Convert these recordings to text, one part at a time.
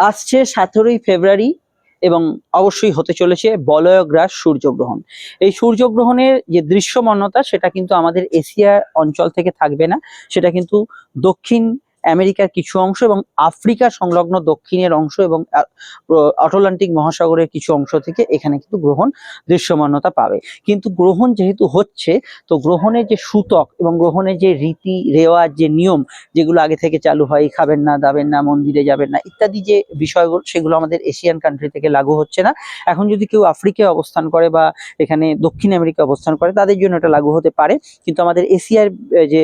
আসছে সতেরোই ফেব্রুয়ারি এবং অবশ্যই হতে চলেছে বলয়গ্রাস সূর্যগ্রহণ। এই সূর্যগ্রহণের যে দৃশ্যমান্যতা সেটা কিন্তু আমাদের এশিয়া অঞ্চল থেকে থাকবে না। সেটা কিন্তু দক্ষিণ আমেরিকার কিছু অংশ এবং আফ্রিকা সংলগ্ন দক্ষিণের অংশ এবং আটলান্টিক মহাসাগরের কিছু অংশ থেকে এখানে কিন্তু গ্রহণ দৃশ্যমানতা পাবে। কিন্তু গ্রহণ যেহেতু হচ্ছে, তো গ্রহণের যে সূতক এবং গ্রহণের যে রীতি, রেওয়াজ, যে নিয়ম, যেগুলো আগে থেকে চালু হয় খাবেন না, দাবেন না, মন্দিরে যাবেন না, ইত্যাদি যে বিষয়গুলো, সেগুলো আমাদের এশিয়ান কান্ট্রি থেকে লাগু হচ্ছে না। এখন যদি কেউ আফ্রিকায় অবস্থান করে বা এখানে দক্ষিণ আমেরিকা অবস্থান করে, তাদের জন্য এটা লাগু হতে পারে। কিন্তু আমাদের এশিয়ার যে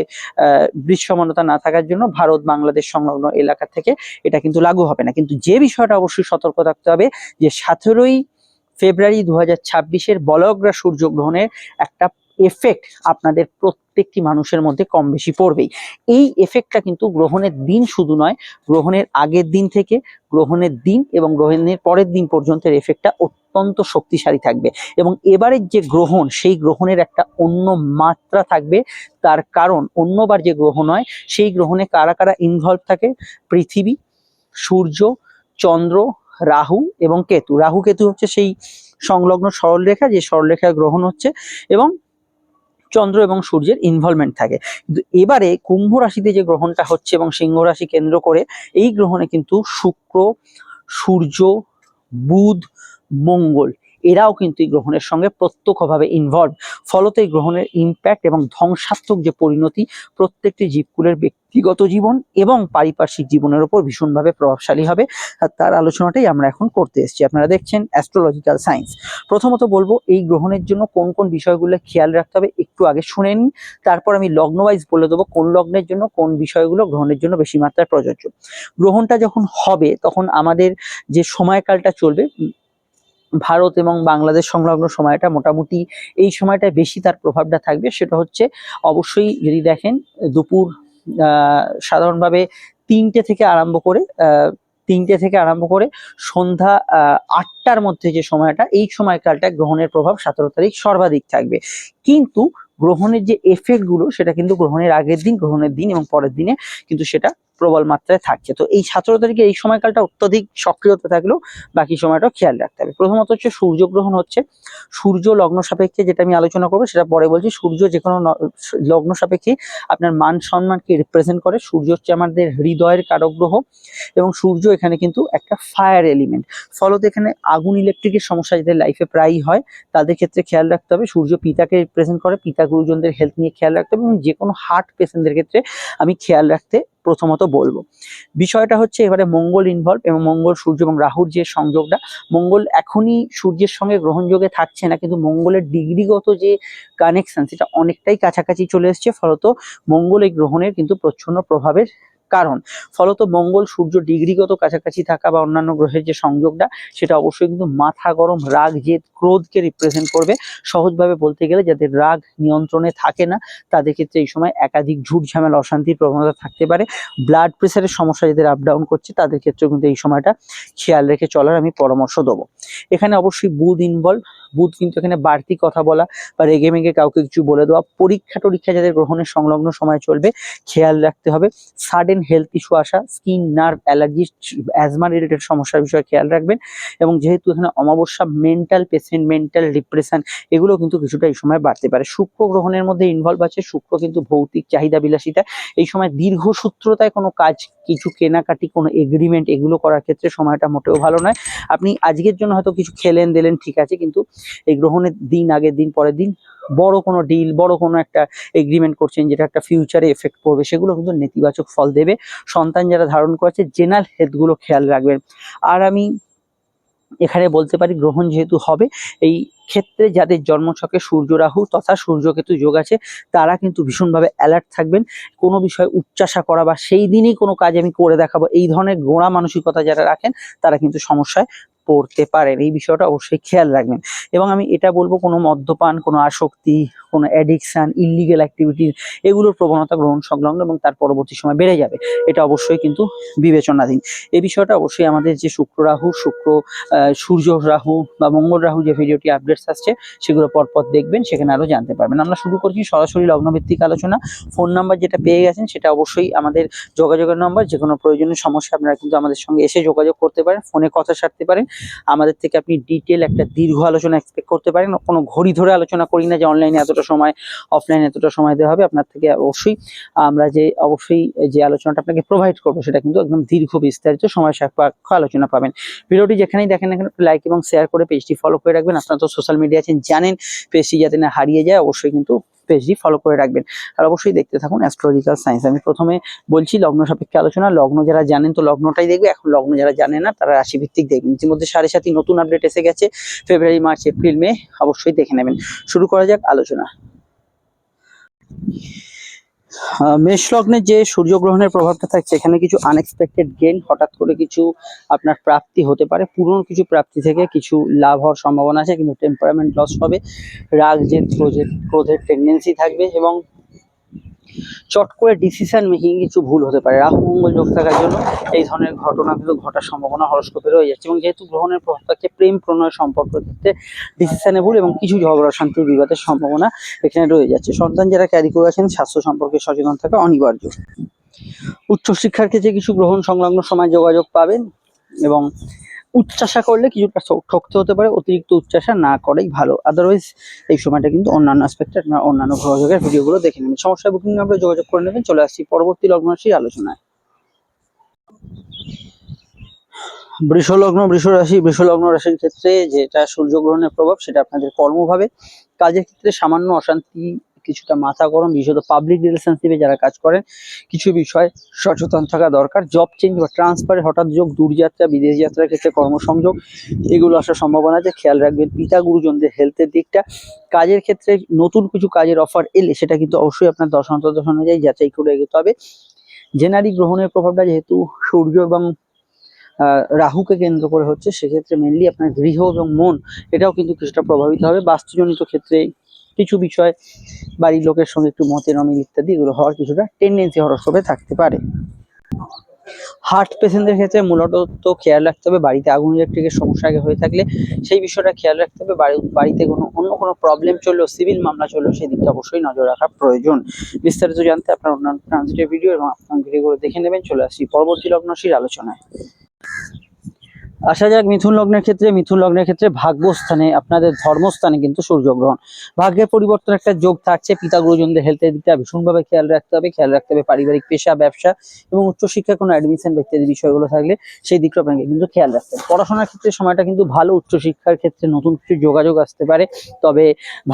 দৃশ্যমানতা না থাকার জন্য ভারত বাংলাদেশ সংলগ্ন এলাকা থেকে এটা কিন্তু লাগু হবে না। কিন্তু যে বিষয়টা অবশ্যই সতর্ক থাকতে হবে যে সতেরোই ফেব্রুয়ারি দু হাজার ছাব্বিশের বলগ্রা সূর্যগ্রহণের একটা এফেক্ট আপনাদের প্রত্যেকটি মানুষের মধ্যে কম বেশি পড়বেই। এই এফেক্টটা কিন্তু গ্রহণের দিন শুধু নয়, গ্রহণের আগের দিন থেকে গ্রহণের দিন এবং গ্রহণের পরের দিন পর্যন্ত এফেক্টটা অত্যন্ত শক্তিশালী থাকবে। এবং এবারের যে গ্রহণ, সেই গ্রহণের একটা অন্য মাত্রা থাকবে। তার কারণ অন্যবার যে গ্রহণ হয় সেই গ্রহণে কারা কারা ইনভলভ থাকে? পৃথিবী, সূর্য, চন্দ্র, রাহু এবং কেতু। রাহু, কেতু হচ্ছে সেই সংলগ্ন সরলরেখা, যে সরলরেখায় গ্রহণ হচ্ছে। এবং চন্দ্র এবং সূর্যের ইনভলভমেন্ট থাকে। কিন্তু এবারে কুম্ভ রাশিতে যে গ্রহণটা হচ্ছে এবং সিংহ রাশি কেন্দ্র করে, এই গ্রহণে কিন্তু শুক্র, সূর্য, বুধ, মঙ্গল এরাও কিন্তু এই গ্রহণের সঙ্গে প্রত্যক্ষভাবে ইনভলভ ফলত এই গ্রহণের ইম্প্যাক্ট এবং ধ্বংসাত্মক যে পরিণতি, প্রত্যেকটি জীবকুলের ব্যক্তিগত জীবন এবং পারিপার্শ্বিক জীবনের উপর ভীষণভাবে প্রভাবশালী হবে। তার আলোচনাটাই আমরা এখন করতে এসেছি। আপনারা দেখছেন অ্যাস্ট্রোলজিক্যাল সায়েন্স প্রথমত বলব, এই গ্রহণের জন্য কোন কোন বিষয়গুলো খেয়াল রাখতে হবে একটু আগে শুনে নিন। তারপর আমি লগ্ন ওয়াইজ বলে দেবো, কোন লগ্নের জন্য কোন বিষয়গুলো গ্রহণের জন্য বেশি মাত্রায় প্রযোজ্য। গ্রহণটা যখন হবে, তখন আমাদের যে সময়কালটা চলবে ভারত এবং বাংলাদেশ সংলগ্ন সময়টা মোটামুটি এই সময়টায় বেশি তার প্রভাবটা থাকবে। সেটা হচ্ছে অবশ্যই যদি দেখেন, দুপুর সাধারণভাবে তিনটে থেকে আরম্ভ করে তিনটে থেকে আরম্ভ করে সন্ধ্যা আটটার মধ্যে যে সময়টা, এই সময়কালটা গ্রহণের প্রভাব সতেরো তারিখ সর্বাধিক থাকবে। কিন্তু গ্রহণের যে এফেক্টগুলো সেটা কিন্তু গ্রহণের আগের দিন, গ্রহণের দিন এবং পরের দিনে কিন্তু সেটা প্রবল মাত্রায় থাকছে। তো এই সতেরো তারিখে এই সময়কালটা অত্যধিক সক্রিয়তা থাকলেও বাকি সময়টাও খেয়াল রাখতে হবে। প্রথমত হচ্ছে সূর্যগ্রহণ হচ্ছে। সূর্য লগ্ন সাপেক্ষে যেটা আমি আলোচনা করব, সেটা পরে বলছি। সূর্য যে কোনো লগ্ন সাপেক্ষে আপনার মান সম্মানকে রিপ্রেজেন্ট করে। সূর্য হচ্ছে আমাদের হৃদয়ের কারক গ্রহ এবং সূর্য এখানে কিন্তু একটা ফায়ার এলিমেন্ট ফলত এখানে আগুন ইলেকট্রিকের সমস্যা যাদের লাইফে প্রায়ই হয়, তাদের ক্ষেত্রে খেয়াল রাখতে হবে। সূর্য পিতাকে রিপ্রেজেন্ট করে, পিতা গুরুজনদের হেলথ নিয়ে খেয়াল রাখতে হবে এবং যে কোনো হার্ট পেশেন্টদের ক্ষেত্রে আমি খেয়াল রাখতে প্রথমত বলব। বিষয়টা হচ্ছে এবারে মঙ্গল ইনভলভ এবং মঙ্গল, সূর্য এবং রাহুর যে সংযোগটা, মঙ্গল এখনই সূর্যের সঙ্গে গ্রহণযোগে থাকছে না, কিন্তু মঙ্গলের ডিগ্রিগত যে কানেকশন সেটা অনেকটাই কাছাকাছি চলে এসছে, ফলত মঙ্গল এই গ্রহণের কিন্তু প্রচ্ছন্ন প্রভাবের কারণ? ফলত মঙ্গল, সূর্য ডিগ্রিগত কাছাকাছি থাকা বা অন্যান্য গ্রহের যে সংযোগটা, সেটা অবশ্যই কিন্তু মাথা গরম রাগ, জেদ, ক্রোধকে রিপ্রেজেন্ট করবে। সহজভাবে বলতে গেলে যাদের রাগ নিয়ন্ত্রণে থাকে না, তাদের ক্ষেত্রে এই সময় একাধিক ঝুট ঝামেলা, অশান্তির প্রবণতা থাকতে পারে। ব্লাড প্রেশারের সমস্যা যাদের আপ ডাউন করছে, তাদের ক্ষেত্রেও কিন্তু এই সময়টা খেয়াল রেখে চলার আমি পরামর্শ দেবো। এখানে অবশ্যই বুধ ইনভলভ বুধ কিন্তু এখানে বাড়তি কথা বলা বা রেগে মেগে কাউকে কিছু বলে দেওয়া, পরীক্ষা টরীক্ষা যাদের গ্রহণের সংলগ্ন সময় চলবে, খেয়াল রাখতে হবে। সাডেন হেলথ ইস্যু আসা skin nerve allergy asthma related সমস্যার বিষয়ে খেয়াল রাখবেন এবং যেহেতু এখানে অমাবস্যা মেন্টাল পেশেন্ট মেন্টাল ডিপ্রেশন এগুলো কিন্তু কিছুটা এই সময় বাড়তে পারে। শুক্র গ্রহণের মধ্যে ইনভলভ আছে, শুক্র কিন্তু ভৌতিক চাহিদা বিলাসিতা। এই সময় দীর্ঘসূত্রতায় কোনো কাজ, কিছু কেনাকাটি, কোনো এগ্রিমেন্ট এগুলো করার ক্ষেত্রে সময়টা মোটেও ভালো নয়। আপনি আজকের জন্য হয়তো কিছু খেলেন, দিলেন, ঠিক আছে, কিন্তু এই গ্রহণের দিন আগের দিন, পরের দিন বড় কোনো ডিল বড় কোনো একটা এগ্রিমেন্ট করছেন যেটা একটা ফিউচারে এফেক্ট করবে সেগুলো কিন্তু নেতিবাচক ফল দেবে। সন্তান যারা ধারণ করেছে জেনারেল হেলথগুলো খেয়াল রাখবেন। আর আমি এখানে বলতে পারি, গ্রহণ যেহেতু হবে, এই ক্ষেত্রে যাদের জন্মছকে সূর্য রাহু তথা সূর্যকেতু যোগ আছে, তারা কিন্তু ভীষণভাবে অ্যালার্ট থাকবেন। কোনো বিষয়ে উচ্চাসা করা বা সেই দিনই কোনো কাজ আমি করে দেখাবো। এই ধরনের গোড়া মানসিকতা যারা রাখেন, তারা কিন্তু সমস্যায় পড়তে পারেন। এই বিষয়টা অবশ্যই খেয়াল রাখবেন। এবং আমি এটা বলব, কোনো মদ্যপান, কোনো আসক্তি কোনো অ্যাডিকশান ইলিগেল অ্যাক্টিভিটিস এগুলোর প্রবণতা গ্রহণ সংলগ্ন এবং তার পরবর্তী সময় বেড়ে যাবে। এটা অবশ্যই কিন্তু বিবেচনাধীন। এই বিষয়টা অবশ্যই আমাদের যে শুক্র রাহু, শুক্র সূর্য রাহু বা মঙ্গল রাহু যে ভিডিওটি আপডেটস আসছে, সেগুলো পরপর দেখবেন, সেখানে আরও জানতে পারবেন। আমরা শুরু করছি সরাসরি লগ্নভিত্তিক আলোচনা। ফোন নাম্বার যেটা পেয়ে গেছেন, সেটা অবশ্যই আমাদের যোগাযোগের নাম্বার। যে কোনো প্রয়োজনীয় সমস্যা, আপনারা কিন্তু আমাদের সঙ্গে এসে যোগাযোগ করতে পারেন, ফোনে কথা সারতে পারেন। আমাদের থেকে আপনি ডিটেল একটা দীর্ঘ আলোচনা এক্সপেক্ট করতে পারেন। কোনো ঘড়ি ধরে আলোচনা করি না যে অনলাইনে এতটা সময় অফলাইন এতটা সময় দেওয়া হবে, আপনার থেকে অবশ্যই আমরা যে, অবশ্যই যে আলোচনাটা আপনাকে প্রোভাইড করব, সেটা কিন্তু একদম দীর্ঘ বিস্তারিত সময় সাপেক্ষ আলোচনা পাবেন। ভিডিওটি যেখানেই দেখেন না কেন লাইক এবং শেয়ার করে পেজটি ফলো করে রাখবেন। আপনার তো সোশ্যাল মিডিয়া আছেন, জানেন পেজটি যাতে না হারিয়ে যায়, অবশ্যই কিন্তু পেজটি ফলো করে রাখবেন। আর অবশ্যই দেখতে থাকুন অ্যাস্ট্রোলজিক্যাল সায়েন্স আমি প্রথমে বলছি লগ্ন সাপেক্ষে আলোচনা। লগ্ন যারা জানেন তো লগ্নটাই দেখবে। এখন লগ্ন যারা জানে না, তারা রাশিভিত্তিক দেখবেন। ইতিমধ্যে সাড়ে সাতই নতুন আপডেট এসে গেছে। ফেব্রুয়ারি মার্চ এপ্রিল মে অবশ্যই দেখে নেবেন। শুরু করা যাক আলোচনা। মেষ লগ্নে যে সূর্যগ্রহণের প্রভাবটা থাকছে, এখানে কিছু আনএক্সপেক্টেড গেন হঠাৎ করে কিছু আপনার প্রাপ্তি হতে পারে। পুরনো কিছু প্রাপ্তি থেকে কিছু লাভ হওয়ার সম্ভাবনা আছে, কিন্তু টেম্পারামেন্ট লস হবে। রাগ, জেদ, ক্রোধের ক্রোধের টেন্ডেন্সি থাকবে এবং চট করে ডিসিশন মেকিং কিছু ভুল হতে পারে। রাহু, মঙ্গল যোগ থাকার জন্য এই ধরনের ঘটনা কিন্তু ঘটার সম্ভাবনা হরস্কোপে রয়ে যাচ্ছে এবং যেহেতু গ্রহণের প্রভাব থাকছে প্রেম প্রণয় সম্পর্ক ক্ষেত্রে ডিসিশনে ভুল এবং কিছু ঝগড়া শান্তি বিবাদের সম্ভাবনা এখানে রয়ে যাচ্ছে। সন্তান যারা ক্যারি করে আছেন স্বাস্থ্য সম্পর্কে সচেতন থাকা অনিবার্য। উচ্চশিক্ষার ক্ষেত্রে কিছু গ্রহণ সংলগ্ন সময় যোগাযোগ পাবেন এবং উচ্চাশা করলে কিছুটা ঠক- ঠকতে হতে পারে, অতিরিক্ত উচ্চাশা না করাই ভালো। আদারওয়াইজ এই সময়টা কিন্তু অন্যান্য অ্যাসপেক্টে আপনার অন্যান্য গ্রহযোগের ভিডিওগুলো দেখে নেবেন। সমস্যা বুকিং নাম্বারে যোগাযোগ করে নেবেন, চলে আসছি পরবর্তী লগ্ন রাশির আলোচনায়। বৃষ লগ্ন, বৃষ রাশি, বৃষ লগ্ন রাশির ক্ষেত্রে যেটা সূর্যগ্রহণের প্রভাব, সেটা আপনাদের কর্মভাবে। কাজের ক্ষেত্রে সামান্য অশান্তি কিছুটা মাথা গরম, বিশেষত পাবলিক রিলেশনশিপে যারা কাজ করেন, কিছু বিষয় সচেতন থাকা দরকার। জব চেঞ্জ বা ট্রান্সফারে হঠাৎ যোগ, দূরযাত্রা, বিদেশ যাত্রার ক্ষেত্রে কর্মসংযোগ, এগুলো আসার সম্ভাবনা আছে। খেয়াল রাখবেন, পিতা গুরুজনদের হেলথের দিকটা। কাজের ক্ষেত্রে নতুন কিছু কাজের অফার এলে সেটা কিন্তু অবশ্যই আপনার দশ অনুযায়ী যাচাই করে এগোতে হবে। জেনারি গ্রহণের প্রভাবটা যেহেতু সূর্য এবং রাহুকে কেন্দ্র করে হচ্ছে, সেক্ষেত্রে মেনলি আপনার গৃহ এবং মন, এটাও কিন্তু কিছুটা প্রভাবিত হবে। বাস্তুজনিত ক্ষেত্রে কিছু বিষয়, বাড়ির লোকের সঙ্গে একটু মতের অমিল ইত্যাদি, এগুলো হওয়ার কিছুটা টেন্ডেন্সি হরস্কোপে থাকতে পারে। হার্ট পেশেন্টদের ক্ষেত্রে মূলত তো খেয়াল রাখতে হবে, বাড়িতে আগুন ইলেকট্রিকের সমস্যা আগে হয়ে থাকলে সেই বিষয়টা খেয়াল রাখতে হবে। বাড়ি, বাড়িতে কোনো, অন্য কোনো প্রবলেম চললেও সিভিল মামলা চললেও সেই দিকটা অবশ্যই নজর রাখা প্রয়োজন। বিস্তারিত জানতে আপনার অন্যান্য ট্রান্সলেটের ভিডিও এবং আপনার ভিডিওগুলো দেখে নেবেন। চলে আসছি পরবর্তী লগ্নশীর আলোচনায়। আসা যাক, মিথুন লগ্নের ক্ষেত্রে, মিথুন লগ্নের ক্ষেত্রে ভাগ্যস্থানে, আপনাদের ধর্মস্থানে কিন্তু সূর্যগ্রহণ। ভাগ্যের পরিবর্তন একটা যোগ থাকছে, পিতা গুরুজনদের হেলথের দিকটা ভীষণভাবে খেয়াল রাখতে হবে, খেয়াল রাখতে হবে পারিবারিক পেশা, ব্যবসা এবং উচ্চশিক্ষা, কোনো অ্যাডমিশন ইত্যাদি বিষয়গুলো থাকলে সেই দিকটা আপনাকে কিন্তু খেয়াল রাখতে হবে। পড়াশোনার ক্ষেত্রে সময়টা কিন্তু ভালো, উচ্চশিক্ষার ক্ষেত্রে নতুন কিছু যোগাযোগ আসতে পারে, তবে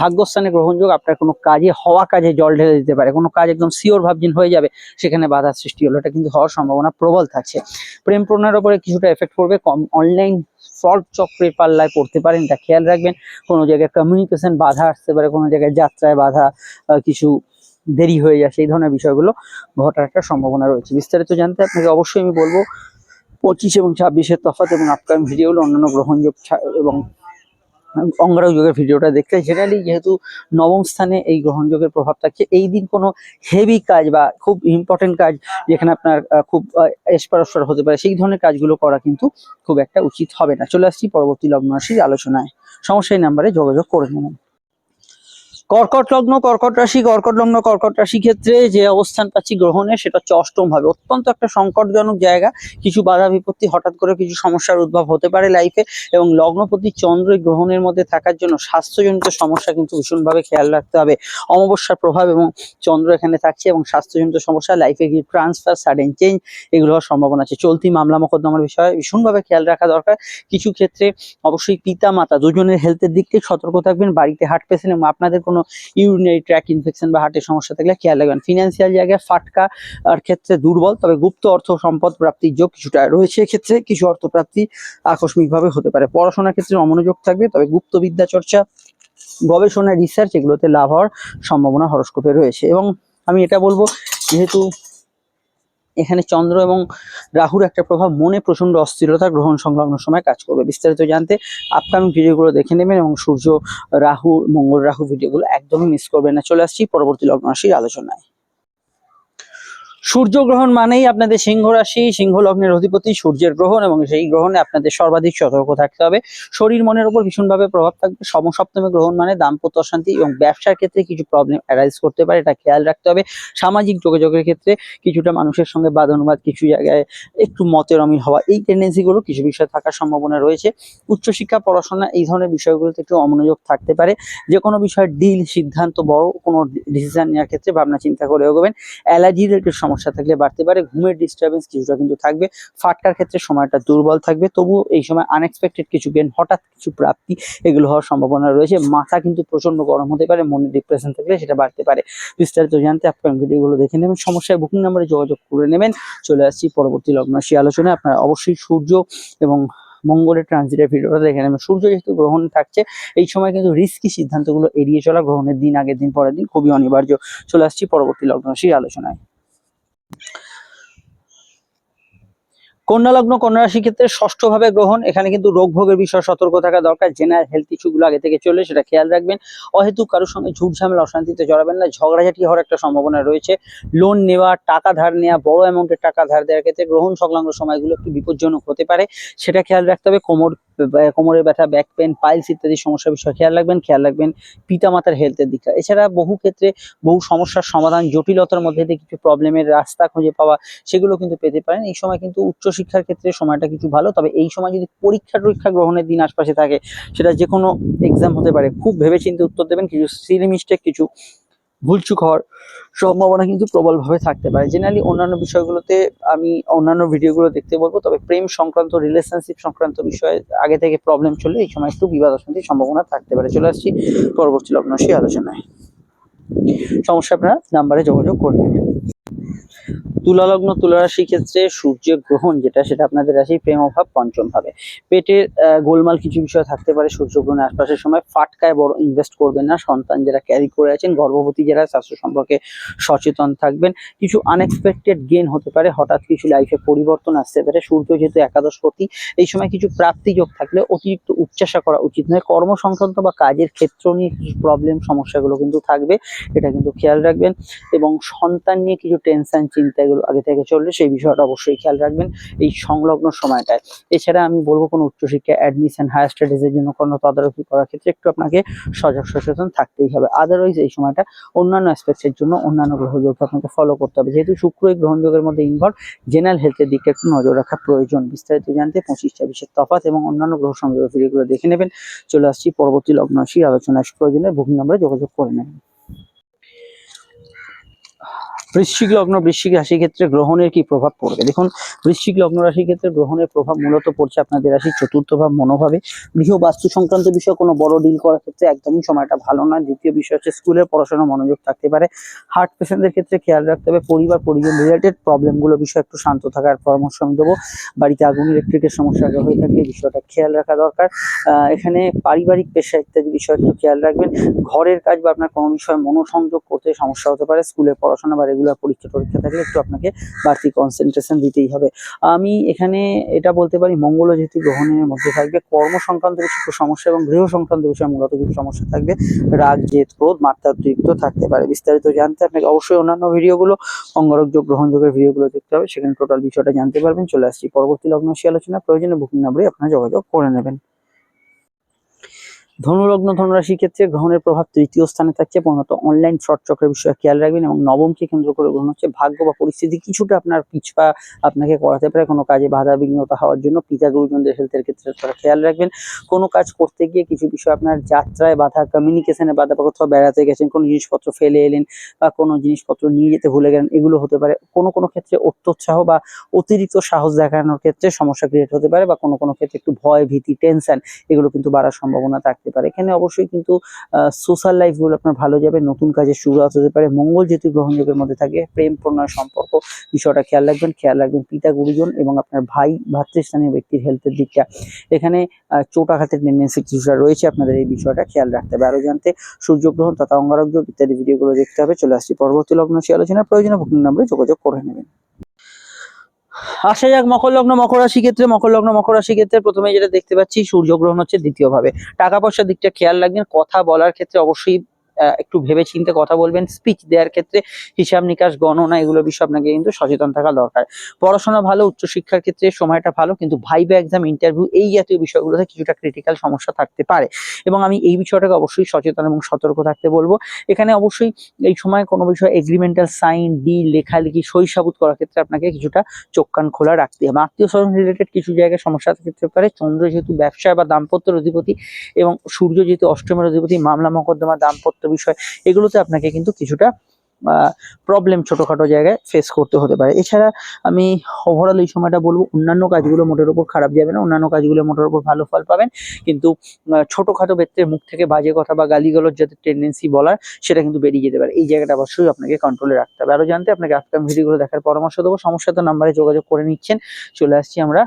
ভাগ্যস্থানে গ্রহণযোগ আপনার কোনো কাজে, হওয়া কাজে জল ঢেলে দিতে পারে। কোনো কাজ একদম শিওর ভাবজিন হয়ে যাবে, সেখানে বাধার সৃষ্টি হলো। এটা কিন্তু হওয়ার সম্ভাবনা প্রবল থাকছে। প্রেম প্রণয়ের উপরে কিছুটা এফেক্ট পড়বে, কম অনলাইন ফ্রড চক্রের পাল্লায় পড়তে পারেন, এটা খেয়াল রাখবেন। কোনো জায়গায় কমিউনিকেশন বাধা আসতে পারে, কোনো জায়গায় যাত্রায় বাধা কিছু দেরি হয়ে যায়, সেই ধরনের বিষয়গুলো ঘটার একটা সম্ভাবনা রয়েছে। বিস্তারিত জানতে আপনাকে অবশ্যই আমি বলব, পঁচিশ এবং ছাব্বিশের তফাত এবং আপকামিং ভিডিওগুলো অন্যান্য গ্রহণযোগ এবং অঙ্গারক যোগের ভিডিওটা দেখতে জেনারেলি যেহেতু নবম স্থানে এই গ্রহণযোগের প্রভাব থাকছে, এই দিন কোনো হেভি কাজ বা খুব ইম্পর্টেন্ট কাজ যেখানে আপনার খুব এসপারস্পর হতে পারে, সেই ধরনের কাজগুলো করা কিন্তু খুব একটা উচিত হবে না। চলে আসছি পরবর্তী লগ্ন রাশির আলোচনায় সমস্যাই নাম্বারে যোগাযোগ করে নেবেন। কর্কট লগ্ন, কর্কট রাশি, কর্কট লগ্ন, কর্কট রাশি ক্ষেত্রে যে অবস্থান পাচ্ছি গ্রহণে সেটা হচ্ছে অষ্টম ভাবে। অত্যন্ত একটা সংকটজনক জায়গা। কিছু বাধা বিপত্তি হঠাৎ করে কিছু সমস্যার উদ্ভব হতে পারে লাইফে এবং লগ্নপতি চন্দ্র গ্রহণের মধ্যে থাকার জন্য স্বাস্থ্যজনিত সমস্যা কিন্তু ভীষণভাবে খেয়াল রাখতে হবে। অমাবস্যার প্রভাব এবং চন্দ্র এখানে থাকছে এবং স্বাস্থ্যজনিত সমস্যা লাইফে কি ট্রান্সফার সাডেন চেঞ্জ এগুলো হওয়ার সম্ভাবনা আছে। চলতি মামলা মোকদ্দমার বিষয়ে ভীষণভাবে খেয়াল রাখা দরকার। কিছু ক্ষেত্রে অবশ্যই পিতা মাতা দুজনের হেলথের দিক থেকে সতর্ক থাকবেন, বাড়িতে হার্ট পেশেন্ট এবং আপনাদের কোনো ইউরিনারি ট্র্যাক ইনফেকশন বা হার্টের সমস্যা থাকলে খেয়াল রাখবেন। ফিনান্সিয়াল জায়গায় ফাটকা আর ক্ষেত্রে দুর্বল, তবে গুপ্ত অর্থ সম্পদ প্রাপ্তির যোগ কিছুটা রয়েছে এক্ষেত্রে। কিছু অর্থ প্রাপ্তি আকস্মিকভাবে হতে পারে। পড়াশোনার ক্ষেত্রে অমনোযোগ থাকবে, তবে গুপ্ত বিদ্যা চর্চা, গবেষণা রিসার্চ এগুলোতে লাভ হওয়ার সম্ভাবনা হরস্কোপে রয়েছে। এবং আমি এটা বলব, যেহেতু এখানে চন্দ্র এবং রাহুর একটা প্রভাব মনে প্রচণ্ড অস্থিরতা গ্রহণ সংলগ্ন সময় কাজ করবে। বিস্তারিত জানতে আপকামিং ভিডিওগুলো দেখে নেবেন এবং সূর্য, রাহু, মঙ্গল রাহু ভিডিওগুলো একদমই মিস করবেন না। চলে আসছি পরবর্তী লগ্ন আলোচনায়। সূর্যগ্রহণ মানেই আপনাদের সিংহ রাশি, সিংহ লগ্নের অধিপতি সূর্যের গ্রহণ এবং সেই গ্রহণে আপনাদের সর্বাধিক সতর্ক থাকতে হবে। শরীর মনের উপর ভীষণভাবে প্রভাব থাকবে। সমসপ্তমী গ্রহণ মানে দাম্পত্য অশান্তি এবং ব্যবসার ক্ষেত্রে কিছু প্রবলেম অ্যারাইজ করতে পারে, এটা খেয়াল রাখতে হবে। সামাজিক যোগাযোগের ক্ষেত্রে কিছুটা মানুষের সঙ্গে বাদানুবাদ, কিছু জায়গায় একটু মতের অমিল হওয়া, এই টেন্ডেন্সিগুলো কিছু বিষয় থাকার সম্ভাবনা রয়েছে। উচ্চশিক্ষা, পড়াশোনা এই ধরনের বিষয়গুলোতে একটু অমনোযোগ থাকতে পারে। যে কোনো বিষয়ের ডিল সিদ্ধান্ত, বড় কোনো ডিসিশন নেওয়ার ক্ষেত্রে ভাবনা চিন্তা করে এগোবেন। অ্যালার্জি রিলেটেড সমস্যা থাকলে বাড়তে পারে। ঘুমের ডিস্টারবেন্স কিছুটা কিন্তু থাকবে। ফাটকার ক্ষেত্রে সময়টা দুর্বল থাকবে। তবুও এই সময় আনএক্সপেক্টেড কিছু গেন হঠাৎ কিছু প্রাপ্তি, এগুলো হওয়ার সম্ভাবনা রয়েছে। মাথা কিন্তু প্রচণ্ড গরম হতে পারে, মনে ডিপ্রেশন থাকলে সেটা বাড়তে পারে। বিস্তারিত জানতে আপনার ভিডিওগুলো দেখে নেবেন। সমস্যায় বুকিং নাম্বারে যোগাযোগ করে নেবেন। চলে আসছি পরবর্তী লগ্ন রাশি আলোচনায়। আপনারা অবশ্যই সূর্য এবং মঙ্গলের ট্রানজিটের ভিডিওটা দেখে নেবেন। সূর্য যেহেতু গ্রহণ থাকছে, এই সময় কিন্তু রিস্কি সিদ্ধান্তগুলো এড়িয়ে চলা গ্রহণের দিন, আগের দিন, পরের দিন খুবই অনিবার্য। চলে আসছি পরবর্তী লগ্ন রাশির আলোচনায়। কন্যা লগ্ন কন্যা রাশির ক্ষেত্রে ষষ্ঠ ভাবে গ্রহণ। এখানে কিন্তু রোগ ভোগের বিষয়ে সতর্ক থাকা দরকার। জেনারেল হেলথ ইস্যুগুলো আগে থেকে চলে সেটা খেয়াল রাখবেন। অহেতুক কারোর সঙ্গে ঝামেলা, অশান্তিতে জড়াবেন না। ঝগড়াঝাটি হওয়ার একটা সম্ভাবনা রয়েছে। লোন নেওয়া, টাকা ধার নেওয়া, বড় অ্যামাউন্টের টাকা ধার দেওয়ার ক্ষেত্রে গ্রহণ সংলগ্ন সময়গুলো একটু বিপজ্জনক হতে পারে। সেটা খেয়াল রাখতে হবে। কোমর কোমরের ব্যথা ব্যাক পেন পাইলস ইত্যাদি সমস্যার বিষয়ে খেয়াল রাখবেন। খেয়াল রাখবেন পিতামাতার হেলথের দিকটা। এছাড়া বহু ক্ষেত্রে বহু সমস্যার সমাধান, জটিলতার মধ্যে দিয়ে কিছু প্রবলেমের রাস্তা খুঁজে পাওয়া, সেগুলো কিন্তু পেতে পারেন। এই সময় কিন্তু উচ্চশিক্ষার ক্ষেত্রে সময়টা কিছু ভালো, তবে এই সময় যদি পরীক্ষা টরীক্ষা গ্রহণের দিন আশপাশে থাকে, সেটা যে কোনো এক্সাম হতে পারে। খুব ভেবেচিন্তে উত্তর দেবেন, কিছু সিলি মিস্টেক কিছু ভুলচুক হওয়ার সম্ভাবনা কিন্তু প্রবলভাবে থাকতে পারে। জেনারেলি অন্যান্য বিষয়গুলোতে আমি অন্যান্য ভিডিওগুলো দেখতে বলব, তবে প্রেম সংক্রান্ত রিলেশনশিপ সংক্রান্ত বিষয়ে আগে থেকে প্রবলেম চললে এই সময় একটু বিবাদ অশান্তির সম্ভাবনা থাকতে পারে। চলে আসছি পরবর্তী লগ্ন সেই আলোচনায়। সমস্যা আপনারা নাম্বারে যোগাযোগ করে নেবেন তুলা লগ্ন তুলা ক্ষেত্রে সূর্যের গ্রহণ যেটা, সেটা আপনাদের রাশি প্রেম অভাব, পঞ্চম ভাবে। পেটের গোলমাল কিছু বিষয় থাকতে পারে সূর্য গ্রহণের আশপাশের সময়। ফাটকায় বড় ইনভেস্ট করবেন না। সন্তান যারা ক্যারি করে আছেন, গর্ভবতী যারা, স্বাস্থ্য সম্পর্কে সচেতন থাকবেন। কিছু আনএক্সপেক্টেড গেন হতে পারে। হঠাৎ কিছু লাইফে পরিবর্তন আসতে পারে। সূর্য যেহেতু একাদশপতি এই সময় কিছু প্রাপ্তি যোগ থাকলে অতিরিক্ত উচ্চাসা করা উচিত নয়। কর্ম সংক্রান্ত বা কাজের ক্ষেত্র নিয়ে কিছু প্রবলেম সমস্যাগুলো কিন্তু থাকবে। এটা কিন্তু খেয়াল রাখবেন। এবং সন্তান নিয়ে কিছু টেনশন চিন্তা এগুলো আগে থেকে চললে সেই বিষয়টা অবশ্যই খেয়াল রাখবেন এই সংলগ্ন সময়টায়। এছাড়া আমি বলব কোনো উচ্চশিক্ষা অ্যাডমিশন হায়ার স্টাডিজের জন্য কোনো তদারকি করার ক্ষেত্রে একটু আপনাকে সজাগ সচেতন থাকতেই হবে। আদারওয়াইজ এই সময়টা অন্যান্য অ্যাসপেক্টসের জন্য অন্যান্য গ্রহযোগকে আপনাকে ফলো করতে হবে। যেহেতু শুক্র এই গ্রহণযোগের মধ্যে ইনভলভ জেনারেল হেলথের দিকে একটু নজর রাখা প্রয়োজন। বিস্তারিত জানতে পঁচিশ, ছাব্বিশের তফাৎ এবং অন্যান্য গ্রহ সংযোগের ভিডিওগুলো দেখে নেবেন। চলে আসছি পরবর্তী লগ্ন রাশি আলোচনায় প্রয়োজনে। বুকিং নম্বরে যোগাযোগ করে নেবেন। বৃশ্চিক লগ্ন বৃশ্চিক রাশির ক্ষেত্রে গ্রহণের কি প্রভাব পড়বে? দেখুন, বৃশ্চিক লগ্ন রাশির ক্ষেত্রে গ্রহণের প্রভাব মূলত পড়ছে আপনাদের রাশির চতুর্থ ভাব মনোভাবে। গৃহ বাস্তু সংক্রান্ত বিষয়ে কোনো বড় ডিল করার ক্ষেত্রে একদমই সময়টা ভালো না। দ্বিতীয় বিষয় হচ্ছে স্কুলের পড়াশোনা মনোযোগ থাকতে পারে। হার্ট পেশেন্টদের ক্ষেত্রে খেয়াল রাখতে হবে, পরিবার, পরিজন রিলেটেড প্রবলেমগুলো বিষয়ে একটু শান্ত থাকার পরামর্শ আমি দেবো। বাড়িতে আগুন ইলেকট্রিকের সমস্যা হয়ে থাকলে বিষয়টা খেয়াল রাখা দরকার। এখানে পারিবারিক পেশা ইত্যাদি বিষয় একটু খেয়াল রাখবেন। ঘরের কাজ বা আপনার কোনো বিষয়ে মনোসংযোগ করতে সমস্যা হতে পারে। স্কুলের পড়াশোনা বা রেগুলার পরীক্ষা টরীক্ষা থাকলে একটু আপনাকে বাড়তি কনসেন্ট্রেশন দিতেই হবে। আমি এখানে এটা বলতে পারি, মঙ্গল যেহেতু গ্রহণের মধ্যে থাকবে। কর্ম সংক্রান্ত কিছু সমস্যা এবং গৃহ সংক্রান্ত বিষয়ে মূলত কিছু সমস্যা থাকবে। রাগ, জেদ, ক্রোধ, মাত্রাতিরিক্ত থাকতে পারে। বিস্তারিত জানতে আপনাকে অবশ্যই অন্যান্য ভিডিওগুলো অঙ্গরক যোগ গ্রহণযোগের ভিডিওগুলো দেখতে হবে। সেখানে টোটাল বিষয়টা জানতে পারবেন। চলে আসছি পরবর্তী লগ্ন সে আলোচনা প্রয়োজনে বুকিং নাম্বারে আপনারা যোগাযোগ করে নেবেন। ধনুলগ্ন ধনুরাশির ক্ষেত্রে গ্রহণের প্রভাব তৃতীয় স্থানে থাকছে। প্রধানত অনলাইন ফ্রড চক্রের বিষয়ে খেয়াল রাখবেন এবং নবমকে কেন্দ্র করে গ্রহণ হচ্ছে ভাগ্য বা পরিস্থিতি। কিছুটা আপনার পিছপা আপনাকে করাতে পারে। কোনো কাজে বাধা বিঘ্নতা হওয়ার জন্য পিতা, গুরুজনদের হেলথের ক্ষেত্রে তারা খেয়াল রাখবেন। কোনো কাজ করতে গিয়ে কিছু বিষয় আপনার যাত্রায় বাধা কমিউনিকেশনে বাধা বা কোথাও বেড়াতে গেছেন, কোনো জিনিসপত্র ফেলে এলেন বা কোনো জিনিসপত্র নিয়ে যেতে ভুলে গেলেন, এগুলো হতে পারে। কোনো কোনো ক্ষেত্রে অত্যুৎসাহ বা অতিরিক্ত সাহস দেখানোর ক্ষেত্রে সমস্যা ক্রিয়েট হতে পারে বা কোনো কোনো ক্ষেত্রে একটু ভয়, ভীতি টেনশন এগুলো কিন্তু বাড়ার সম্ভাবনা থাকতে পারে। এখানে অবশ্যই কিন্তু সোশ্যাল লাইফগুলো আপনার ভালো যাবে নতুন কাজের শুরুয়াত হতে পারে মঙ্গল যেহেতু গ্রহণযোগের মধ্যে থাকে প্রেম প্রণয় সম্পর্ক বিষয়টা খেয়াল রাখবেন খেয়াল রাখবেন পিতা গুরুজন এবং আপনার ভাই ভাতৃস্থানীয় ব্যক্তির হেলথের দিকটা। এখানে আহ, চোট টেন্ডেন্সি কিছুটা রয়েছে আপনাদের এই বিষয়টা খেয়াল রাখতে হবে। আরও জানতে সূর্যগ্রহণ তথা অঙ্গারক যোগ ইত্যাদি ভিডিওগুলো দেখতে হবে। চলে আসছি পরবর্তী লগ্ন সে আলোচনা প্রয়োজনে বুকিং নাম্বারে যোগাযোগ করে নেবেন। আসা যাক মকর লগ্ন মকর রাশি ক্ষেত্রে মকর লগ্ন মকর রাশি ক্ষেত্রে প্রথমে যেটা দেখতে পাচ্ছি, সূর্যগ্রহণ হচ্ছে দ্বিতীয় ভাবে টাকা পয়সার দিকটা খেয়াল রাখবেন, কথা বলার ক্ষেত্রে অবশ্যই একটু ভেবে চিন্তে কথা বলবেন স্পিচ দেওয়ার ক্ষেত্রে হিসাব নিকাশ, গণনা এগুলো বিষয়ে আপনাকে কিন্তু সচেতন থাকা দরকার। পড়াশোনা ভালো, উচ্চশিক্ষার ক্ষেত্রে সময়টা ভালো, কিন্তু ভাইবা এক্সাম ইন্টারভিউ এই জাতীয় বিষয়গুলোতে কিছুটা ক্রিটিক্যাল সমস্যা থাকতে পারে। এবং আমি এই বিষয়টাকে অবশ্যই সচেতন এবং সতর্ক থাকতে বলব। এখানে অবশ্যই এই সময় কোনো বিষয়ে এগ্রিমেন্টাল সাইন ডিল লেখালেখি, সই সাবুত করার ক্ষেত্রে আপনাকে কিছুটা চোখ কান খোলা রাখতে হবে। আত্মীয় স্বজন রিলেটেড কিছু জায়গায় সমস্যা থাকতে পারে। চন্দ্র যেহেতু ব্যবসা বা দাম্পত্যের অধিপতি এবং সূর্য যেহেতু অষ্টমের অধিপতি, মামলা মকদ্দমা দাম্পত্য বিষয়, এগুলোতে আপনাকে কিন্তু কিছুটা প্রবলেম ছোটখাটো জায়গায় ফেস করতে হতে পারে। এছাড়া আমি ওভারঅল এই সময়টা বলব, অন্যান্য কাজগুলো মোটের উপর খারাপ যাবে না, অন্যান্য কাজগুলো মোটের উপর ভালো ফল পাবেন। কিন্তু ছোটখাটো ব্যক্তির মুখ থেকে বাজে কথা বা গালিগালোর যাতে টেন্ডেন্সি বলার, সেটা কিন্তু বেরিয়ে যেতে পারে। এই জায়গাটা অবশ্যই আপনাকে কন্ট্রোলে রাখতে হবে। আরও জানতে, আপনাকে আপকাম ভিডিওগুলো দেখার পরামর্শ দেবো। সমস্যা তো নাম্বারে যোগাযোগ করে নিচ্ছেন। চলে আসছি আমরা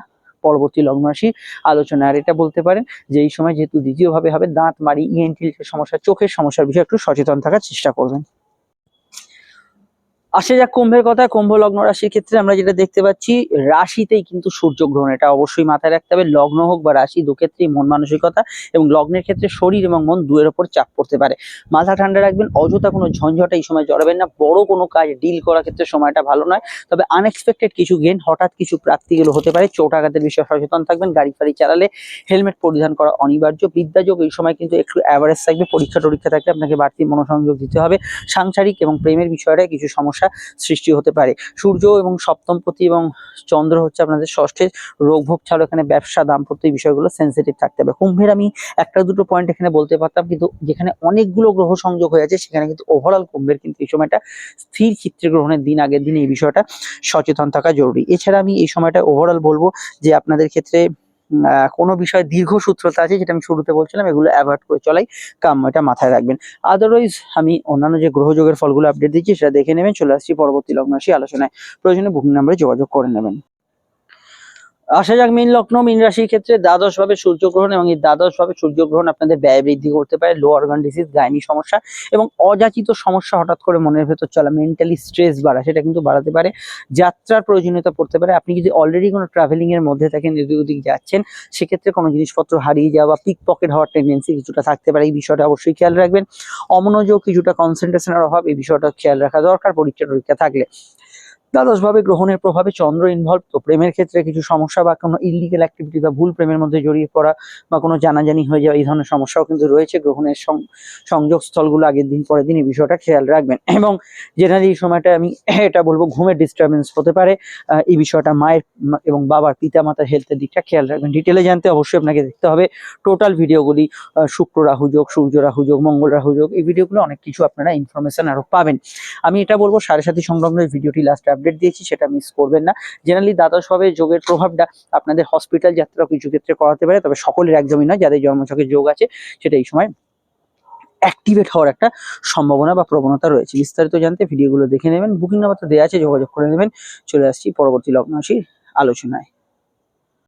পরবর্তী লগ্ন রাশি আলোচনা। আর এটা বলতে পারেন যে এই সময় যেহেতু দ্বিতীয়ভাবে হবে, দাঁত মারি ইএনটি সমস্যা, চোখের সমস্যার বিষয়ে একটু সচেতন থাকার চেষ্টা করবেন। আসে যাক কুম্ভের কথা, কুম্ভ লগ্ন রাশির ক্ষেত্রে আমরা যেটা দেখতে পাচ্ছি, রাশিতেই কিন্তু সূর্যগ্রহণ, এটা অবশ্যই মাথায় রাখতে হবে। লগ্ন হোক বা রাশি, দু ক্ষেত্রেই মন মানসিকতা এবং লগ্নের ক্ষেত্রে শরীর এবং মন দুয়ের ওপর চাপ পড়তে পারে। মাথা ঠান্ডা রাখবেন, অযথা কোনো ঝঞ্ঝট এই সময় জড়াবেন না, বড় কোনো কাজ ডিল করার ক্ষেত্রে সময়টা ভালো নয়। তবে আনএক্সপেক্টেড কিছু গেন হঠাৎ কিছু প্রাপ্তিগুলো হতে পারে, চোট আঘাতের বিষয়ে সচেতন থাকবেন, গাড়ি ফাড়ি চালালে হেলমেট পরিধান করা অনিবার্য বিদ্যাযোগ এই সময় কিন্তু একটু অ্যাভারেজ থাকবে পরীক্ষা টরীক্ষা থাকলে আপনাকে বাড়তি মনোসংযোগ দিতে হবে। সাংসারিক এবং প্রেমের বিষয়টা কিছু সমস্যা সৃষ্টি হতে পারে। সূর্য এবং সপ্তমপতি এবং চন্দ্র হচ্ছে আপনাদের ষষ্ঠের রোগভোগ ছাড়াও এখানে ব্যবসা, দাম্পত্য বিষয়গুলো সেন্সিটিভ থাকতে হবে। কুম্ভের আমি একটা দুটো পয়েন্ট এখানে বলতে পারতাম, কিন্তু যেখানে অনেকগুলো গ্রহ সংযোগ হয়ে আছে, সেখানে কিন্তু ওভারঅল কুম্ভের কিন্তু এই সময়টা স্থির চিত্রে গ্রহণের দিন আগের দিন এই বিষয়টা সচেতন থাকা জরুরি। এছাড়া আমি এই সময়টা ওভারঅল বলব যে আপনাদের ক্ষেত্রে কোনো বিষয়ে দীর্ঘসূত্রতা আছে যেটা আমি শুরুতে বলছিলাম, এগুলো অ্যাভয়েড করে চলাই কাম এটা মাথায় রাখবেন। আদারওয়াইজ আমি অন্যান্য যে গ্রহযোগের ফলগুলো আপডেট দিচ্ছি, সেটা দেখে নেবেন, চলে আসছি পরবর্তী লগ্নাশি আলোচনায়। প্রয়োজনে বুকিং নাম্বারে যোগাযোগ করে নেবেন। আসা যাক, মীন লগ্ন, মীন রাশির ক্ষেত্রে দ্বাদশ ভাবে সূর্যগ্রহণ এবং এই দ্বাদশ ভাবে সূর্যগ্রহণ আপনাদের ব্যয় বৃদ্ধি করতে পারে লো অর্গান ডিসিজ গাইনি সমস্যা এবং অযাচিত সমস্যা হঠাৎ করে মনের ভেতর চলা মেন্টালি স্ট্রেস বাড়া, সেটা কিন্তু বাড়াতে পারে। যাত্রার প্রয়োজনীয়তা পড়তে পারে। আপনি যদি অলরেডি কোনো ট্রাভেলিং এর মধ্যে থাকেন এদিক ওদিক যাচ্ছেন, সেক্ষেত্রে কোনো জিনিসপত্র হারিয়ে যাওয়া বা পিক পকেট হওয়ার টেন্ডেন্সি কিছুটা থাকতে পারে। এই বিষয়টা অবশ্যই খেয়াল রাখবেন। অমনোযোগ, কিছুটা কনসেন্ট্রেশনের অভাব, এই বিষয়টা খেয়াল রাখা দরকার পরীক্ষা টরীক্ষা থাকলে। দ্বাদশ ভাবে গ্রহণের প্রভাবে চন্দ্র ইনভলভ তো প্রেমের ক্ষেত্রে কিছু সমস্যা বা কোনো ইলিগেল অ্যাক্টিভিটি বা ভুল প্রেমের মধ্যে জড়িয়ে পড়া বা কোনো জানাজানি হয়ে যাওয়া, এই ধরনের সমস্যাও কিন্তু রয়েছে। গ্রহণের সং- সংযোগ স্থলগুলো আগের দিন, পরের দিন এই বিষয়টা খেয়াল রাখবেন। এবং জেনারেলি এই সময়টা আমি এটা বলব, ঘুমের ডিস্টারবেন্স হতে পারে। এই বিষয়টা মায়ের এবং বাবার পিতা মাতার হেলথের দিকটা খেয়াল রাখবেন। ডিটেলে জানতে অবশ্যই আপনাকে দেখতে হবে। টোটাল ভিডিওগুলি শুক্র রাহু যোগ, সূর্য রাহু যোগ, মঙ্গল রাহু যোগ, এই ভিডিওগুলো অনেক কিছু আপনারা ইনফরমেশন আরও পাবেন। আমি এটা বলব, সাড়ে সাথে সংলগ্ন ভিডিওটি লাস্ট আপডেট দিয়েছি, সেটা মিস করবেন না। জেনারেলি দ্বাদশ ভাবে যোগের প্রভাবটা আপনাদের হসপিটাল যাত্রা কিছু ক্ষেত্রে করাতে পারে, তবে সকলের একদমই নয়, যাদের জন্মছকে যোগ আছে, সেটা এই সময় অ্যাক্টিভেট হওয়ার একটা সম্ভাবনা বা প্রবণতা রয়েছে। বিস্তারিত জানতে ভিডিওগুলো দেখে নেবেন বুকিং নাম্বার তো দেওয়া আছে, যোগাযোগ করে নেবেন। চলে আসছি পরবর্তী লগ্ন আলোচনায়।